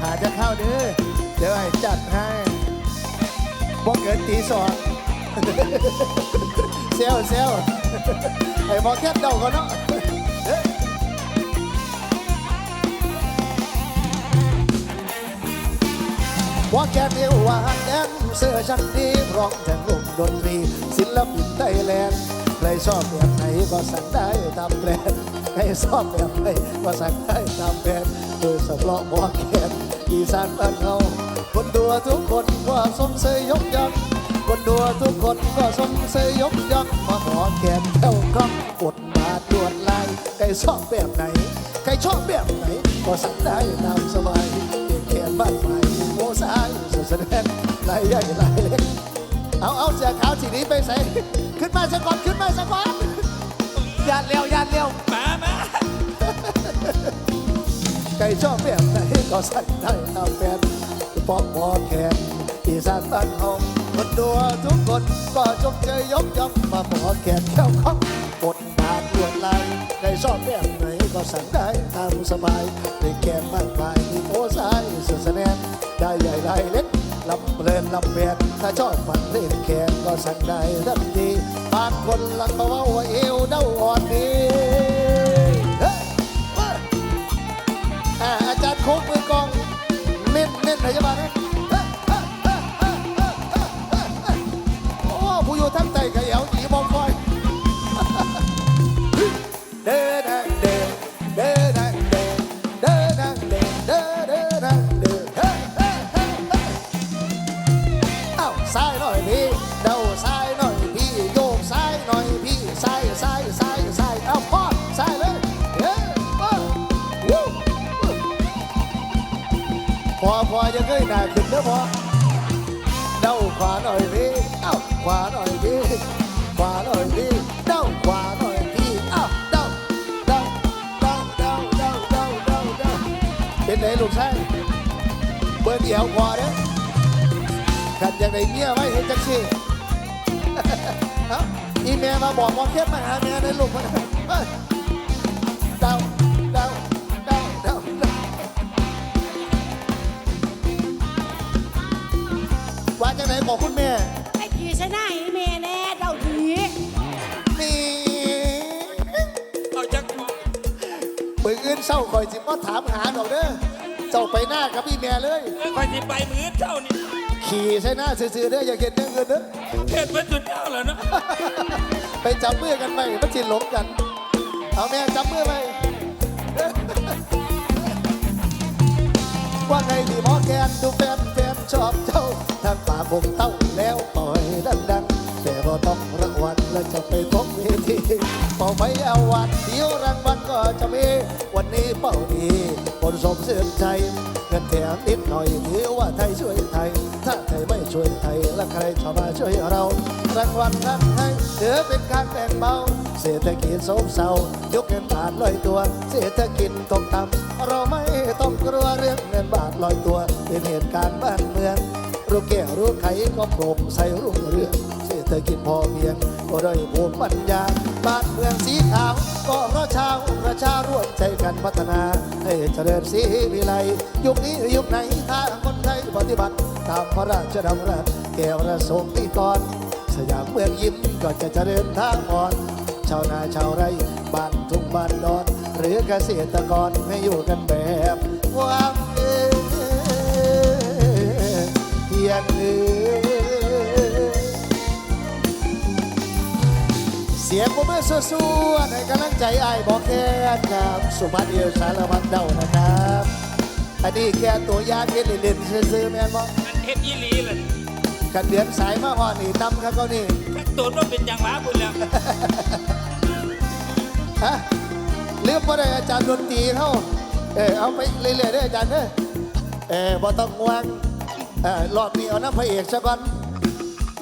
หาจะเข้าเด้อเดี๋ยวไอ้จัดให้บ่เกินตีสองเซลเซลไอ้หมอแคบเดาก่อนเนาะว่าแกเดียวว่าแดนเสื้อชั้นดีร้องแต่งวงดนตรีศิลปินไทยแลนด์ใครชอบแบบไหนก็สั่งได้ตามแบรน ด์ใครชอบแบบไหนก็สั่งได้ตามแบรนโดยสำรองหมอแคนอีสานบ้านเฮาคนดูทุกคนก็สมเสยยกย่องคนดูทุกคนก็สมเสยยกย่องมาหมอแคนเข้ากล้งกดมาตรวจลายใครชอบแบบไหนใครชอบแบบไหนก็สั่งได้ตามสบายเปลี่ยนแขนบ้านใหม่โอ้ายสุดแสดงลายใหญ่ลายเล็กเอาเอาเสื้อขาวสีนี้ไปใส่ขึ้นมาสักก่อนขึ้นมาสักก่อนยานเร็วยานเร็ว ใครชอบแบบไหนก็สั่งได้ตามแฟนปอกหมอแขนอีสานบ้านเฮาคนตัวทุกคนก็จงเจยกย่องมาหมอแขนเข้าข้องบทบาทลวดลายใครชอบแบบไหนก็สั่งได้ตามสบายในแกมมากมายมีโพสายสุดแสดงได้ใหญ่ได้เล็กลำเพลินลำแบนถ้าชอบฟังเพลงแขนก็สั่งได้ทันทีบางคนลังมาว่าเอวเด้าอ่อนดี ด้อพอเด้าขวาหน่อยพี่เอ้าขวาหน่อยพี่ขวาหน่อยพี่เด้าขวาหน่อยพี่เอ้าเด้าเด้าเด้าเด้าเด้าเด้าเด้าเด้าเป็นไหนลูกชายเบิร์ดเดียวพอเด้อขัดอย่างไรเมียไว้เห็นจังสิอีเมียมาบอกว่าเข้มมาหาเมียในลูกมันเด้า จังไหนบอกคุณแม่ไอ้ขี่ชนะไอ้เมแน่เดาดีนี่เอาจักรมืออื่นเศร้าคอยจิมาถามหาดอกเด้อเจ้าไปหน้ากับพี่แม่เลยเอ้ยคอยสิไปมือเจ้านี่ขี่ใส่หน้าซื่อๆเด้ออย่าเก็นเรื่องเงินเด้อเฮ็ดเป็นจุดเจ้าแล้วเนาะไปจับมือกันไปมันจิหลงกัน เอาแม่จับมือไปว่าไงดีหมอแกนดูแฟนแฟน ชอบเจ้าทางป่าคงเต้าแล้วปล่อยดังๆ แต่พอต้องระวัดแล้วจะไปพบเวทีเป่าไม่เอาวันเดียวรางวัลก็จะมี วันนี้เป่าดีคนสมเสื่อมใจเงินแถมนิดหน่อยถือว่าไทยช่วยไทย ถ้าไทยไม่ช่วยไทยแล้วใครจะมาช่วยเรารางวัลนั้นให้ถือเป็นการแบ่งเบาเศรษฐกิจโศกเซายกเงินบาทลอยตัว เศรษฐกิจตกต่ำเราไม่ต้องกลัวเรื่องเงินบาทลอยตัว เป็นเหตุการณ์บ้านเมืองรู้แก้วรู้ไขก็โปร่งใสรุ่งเรือง เศรษฐกิจพอเพียงก็ได้ภูมิปัญญา บ้านเมืองสีขาว ก็เพราะชาวประชาร่วมใจกันพัฒนา ให้เจริญสีวิไลยุคนี้ยุคไหนถ้าคนไทยปฏิบัติ ตามพระราชดำรัสแก้วระสงฆ์นิกรสยามเมืองยิ้มก็จะเจริญทางอ่อนชาวนาชาวไร่บ้านทุ่งบ้านดอน หรือเกษตรกรให้อยู่กันแบบวางเอเพียงเอ เสียงปรบมือสู้ๆในกำลังใจไอ้ายบอกแค่ครับ สุภาพเดียวสารพัดเดานะครับ อันนี้แค่ตัวอย่างเล่นเล่นๆซื่อๆแม่นบอกมันเฮ็ดอีหลีเลยกันเดือนสายมาหอนี่ตำครับก็นี่ถ้าตัวต้องเป็นจังหวะพุ่นแล้วฮะลืมว่าได้อาจารย์ดนตรีเขาเออเอาไปเรื่อยๆเด้ออาจารย์เด้อเออบ่ต้องห่วงเออรอบนี้เอาน้ำพระเอกซะก่อน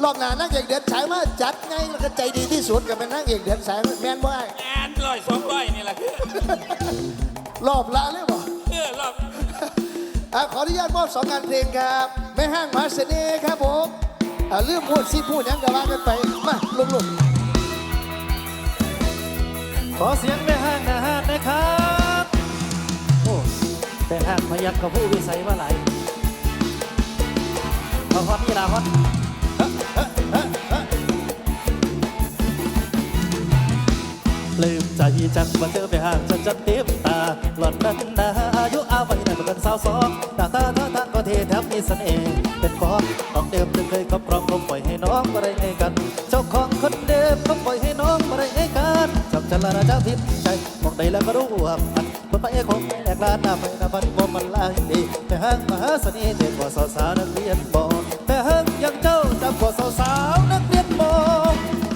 รอบหน้านางเอกเดินสายมาจัดไงแล้วก็ใจดีที่สุดกับเป็นนางเอกเดินสายแมนบ่ไอ้แมนลอยสองร้อยนี่แหละรอบละเลยบ่เออรอบอขออนุญาตมอบสองงานเพลงครับแม่ห้างมาเสน่ห์ครับผมเรื่องพูดซีพูดยังก็ว่ากันไปมาลุกขอเสียงแม่ห้างนะฮะนะครับโอ้แม่ห้างพยักกับผู้วิสัยว่าไหลพอฮอตนี่ละฮอต ที่จันวันเธอไปห่างจันจะเติมตา หล่อนนั้นนะอายุอาวัยในี้มันกันสาวสองหน้าตาท่าทางก็เทแถมมีเสน่ห์เป็นคองของเดิมจึงเคยครอบครองคงปล่อยให้น้องอะไรไงกัน เจ้าของคนเดิมคงปล่อยให้น้องอะไรไงกันจับจันละนะเจ้าทิศใจมองได้แล้วก็รู้ว่ามันคนไปคงแหลกลานหน้าไปหน้าบันบ่มันลายดีแต่ห้างมหาเสน่ห์เด็กกว่าสาวสาวนักเรียนบ่แต่ห้างยังเจ้าจำกว่าสาวสาวนักเรียนบ่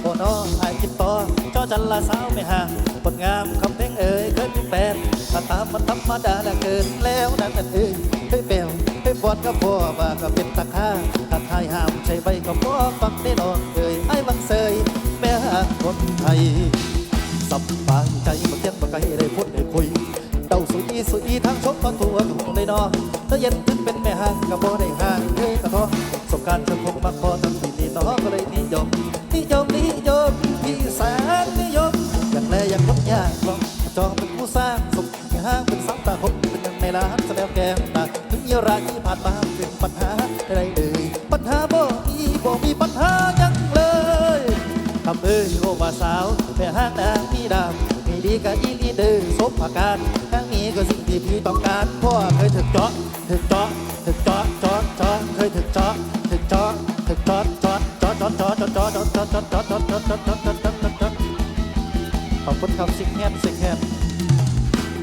โอ้น้องไายคิดต่อเจ้าจันลาสาวไม่ห่าง งามคำเพ่งเอ่ยเคยเป็นแฟนถ้าตามมันธรรมดาและเกินแล้วนั่นเอ้ยเฮ้ยแปลวเฮ้ยบอดก็พ่อว่าก็เป็นตะข้าถ้าทายห้ามใช้ใบก็พ่อฟังได้นอนเอ่ยไอ้บังเซยแม่คนไทยสับปางใจมาเจ็บมาไกลได้พูดได้คุยเดาสุดีสุดีทางชกก็ตัวถูกเลยนอถ้าเย็นถึงเป็นแม่ห้างก็บ่ได้ห่างเฮ้ยกระท้อสบการณ์จะคงมาขอตั้ง ด้อโอว่าสาวแพ้ห้างนางพี่ดำมีดีกับอีนี่เด้อสมประการครั้งนี้ก็สิ่งที่พี่ต้องการพ่อเคยถึกเจาะถึกเจาะถึกเจาะเจาะเจาะเคยถึกเจาะถึกเจาะถึกเจาะเจาะเจาะเจาะเจาะเจาะเจาะเจาะเจาะเจาะเจาะเจาะเจาะเจาะเจาะเจาะเจาะขอบคุจครัจสิ่จแฮมสิ่งจฮม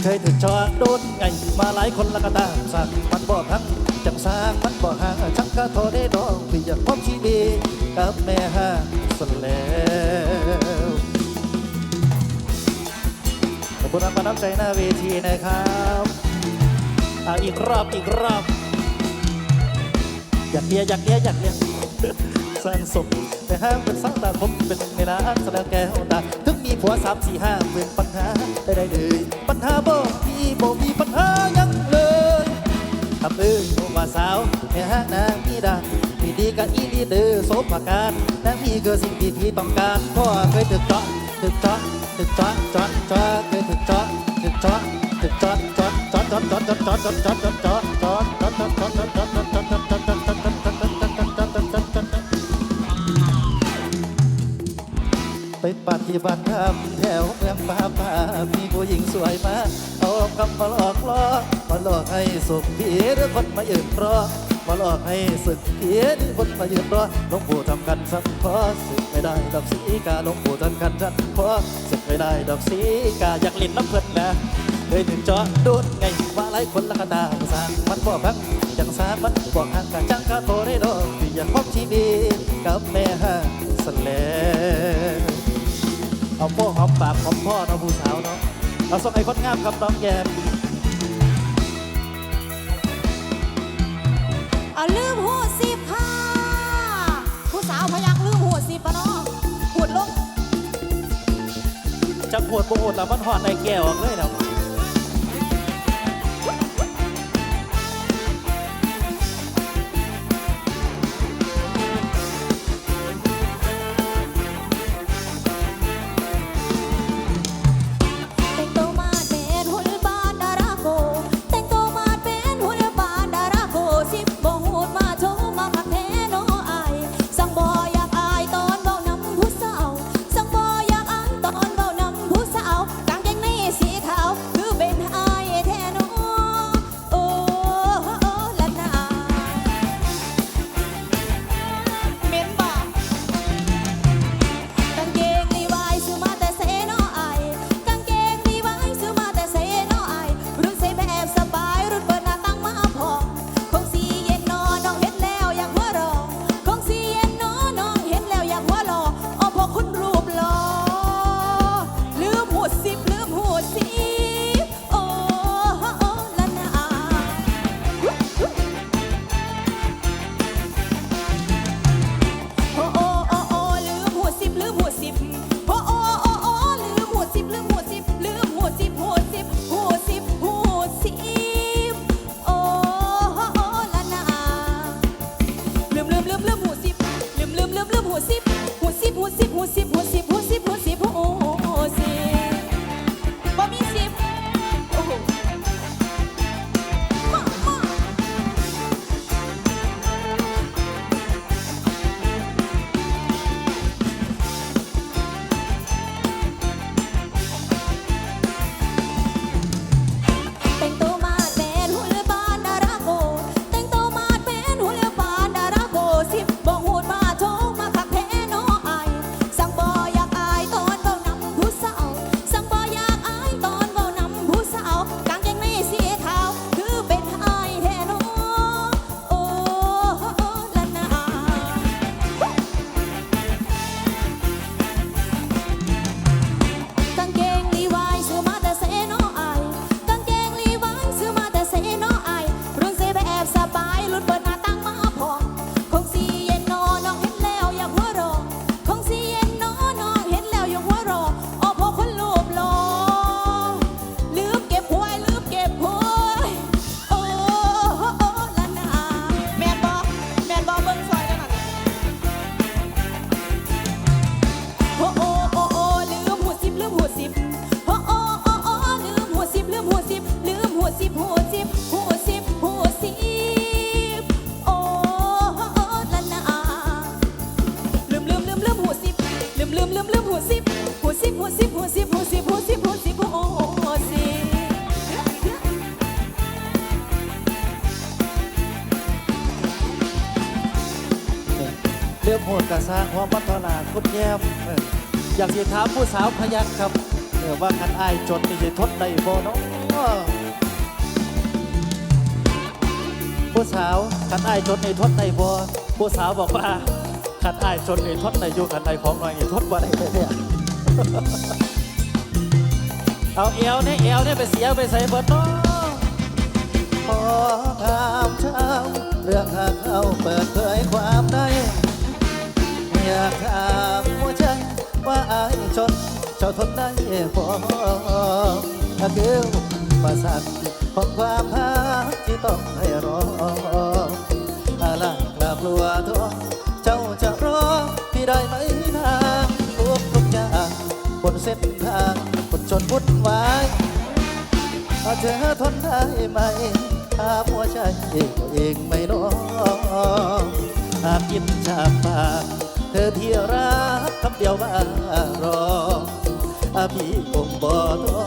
เคยถึกเจาะโจนไงจาหลายจนแล้วก็จามสั่งมันบอกทั้ง จังสางมันบ่ห่างฉันก็โทรได้น้องพี่อยากพบชีวิตกับแม่ห่างสแล้วขอบคุณครับมาน้ำใจหน้าเวทีนะครับอ่าอีกรอบอีกรอบอยากเลียอยากเลียอยากเลียสร้างสมแต่ห้ามเป็นสังตาผมเป็นเวลาสแงแก้วตาถึงมีผัวสามสี่ห้าเป็นปัญหาได้เลยปัญหาบ่มีบ่มีปัญหายัง อำเภอโอวาสาวแห่ฮนางมีดาพี่ดีกับอีลีเดอร์สมปรการนั่นพี่คืสิ่งที่พี่ต้องการพ่อเคยถึกเจาะถึกเจาะถึกเจาะเจาะเจาะเคยถึกเจาะถึกเจาะถึกเจาะเจาะเจาะเจาะเจาะเจาะเจาะเจาะเจาะเจาะเจาะเจาะเจาะเจาะเจาะเจาะเจาะเจาะไปปฏิบัติธรรมแถวเมืองป่าป่ามีผู้หญิงสวยมาก คำมาหลอกล่อมาหลอกให้สุขผีหรือคนมายืนรอมาหลอกให้สึกผีหรือคนมายืนรอหลวงปู่ทำกันสักพอสึกไม่ได้ดอกสีกาหลวงปู่ทำกันสักพอสึกไม่ได้ดอกสีกาอยากเล่นน้ำเพิ่นนะเคยถึงจอดูดไงว่าหลายคนละกตาสร้างมันบ่พักจังสามันบอกห่างกันจังกาโตได้ดอกที่อยากพบชีวิตกับแม่ห้างสแลเอาโป้หอมปากหอมพ่อเนาะผู้สาวเนาะ เราส่งไอ้คนงามครับน้องแยมเอาลืมหูสิบค่ะ ผู้สาวพยักลืมหูสิบปะเนาะหูดลงจังปวดปวดแล้วมันหอดในแก้วออกเลยเนา เรื่องโหดกระสร้างความมัทนาคุณแย้มอยากสิถามผู้สาวพยักครับเออว่าคันอายจนนี่จะทนได้บ่เนาะผู้สาวคันอายจนนี่ทนได้บ่ผู้สาวบอกว่าคันอายจนนี่ทนได้อยู่คันใดของน้อยนี่ทนบ่ได้เลยเนี่ยเอาเอวเนี่ยเอวเนี่ยไปเสียไปใส่เบิดเนาะขอถามเช้าเรื่องหากเขาเปิดเผยความากถามหัวใจว่าอายจนเจ้าทนได้พอถ้าคือประสักของความพักที่ต้องให้รออะไรกลับลัวท้อเจ้าจะรอพี่ได้ไหมนางทุกทุกอย่างบนเส้นทางคนจนวุ่นวายเธอทนได้ไหมถ้าหัวใจตัวเองไม่รอหากยิ้มชากปาก เธอที่รักคำเดียวว่ารออาพี่คงบ่ท้อ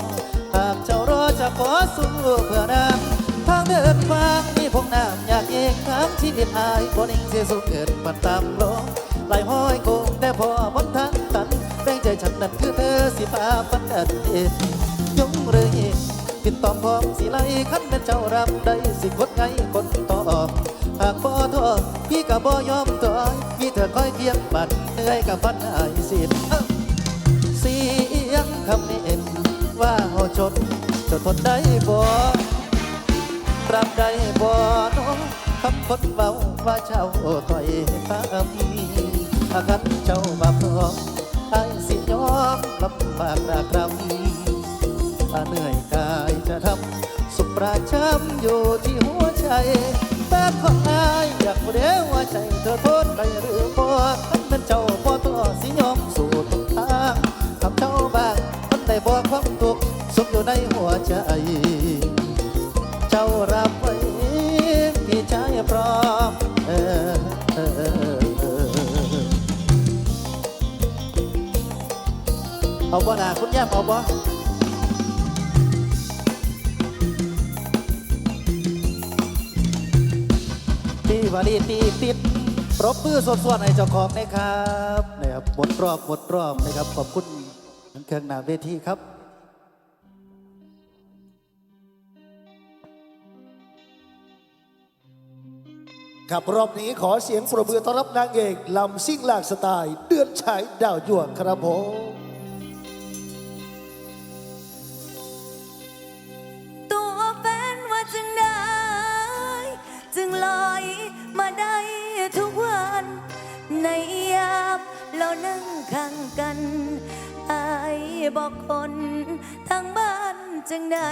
หากเจ้ารอจะขอสู้เพื่อนางทางเดินฟางมีพงน้ำอยากเองทั้งชีวิตอายบ่นิ่งเสียสุขเกิดปันตามลมไหลห้อยคงแต่พอบนทางตันแบ่งใจฉันนั้นคือเธอสิพาปันดันเอ็นยงเรือติดต่อพร้อมสิไลคันเป็นเจ้ารับได้สิกดไงคนตอบ หากบ่ทอพี่ก็บ่ยอมถอยมีเธอคอยเพียงบัดเหนื่อยกับพันหายสิทธิ์เสียงคำนี้เอ็นว่าเฮาจนจะทนได้บ่รับได้บ่น้องคำคนเบาว่าเจ้าถอยตามอากันเจ้ามาพร้อมไอ้ายสิยอมลำบากรากรำถ้าเหนื่อยกายจะทำสุขประจำอยู่ที่หัวใจ ของอายอยากเดียวว่าใจเธอโทษได้หรือบ่มันเป็นเจ้าบ่ตัวสิยอมสู่ทุกทางทำเจ้าบ้างมันได้บอกความทุกข์สุขอยู่ในหัวใจ เจ้ารับไว้พี่ใจพร้อมเออเออเออเออเอาบ่นาคุณแย้มเอาบ่ รีตีติดปรบมือสดๆให้เจ้าของนะครับนะครับหมดรอบหมดรอบนะครับ ขอบคุณทั้งเครื่องหนาเวทีครับครับรอบนี้ขอเสียงปรบมือต้อนรับนางเอกลำซิ่งหลากสไตล์ เดือนฉายดาวยั่วครับผม กันอายบอกคนทั้งบ้านจังได้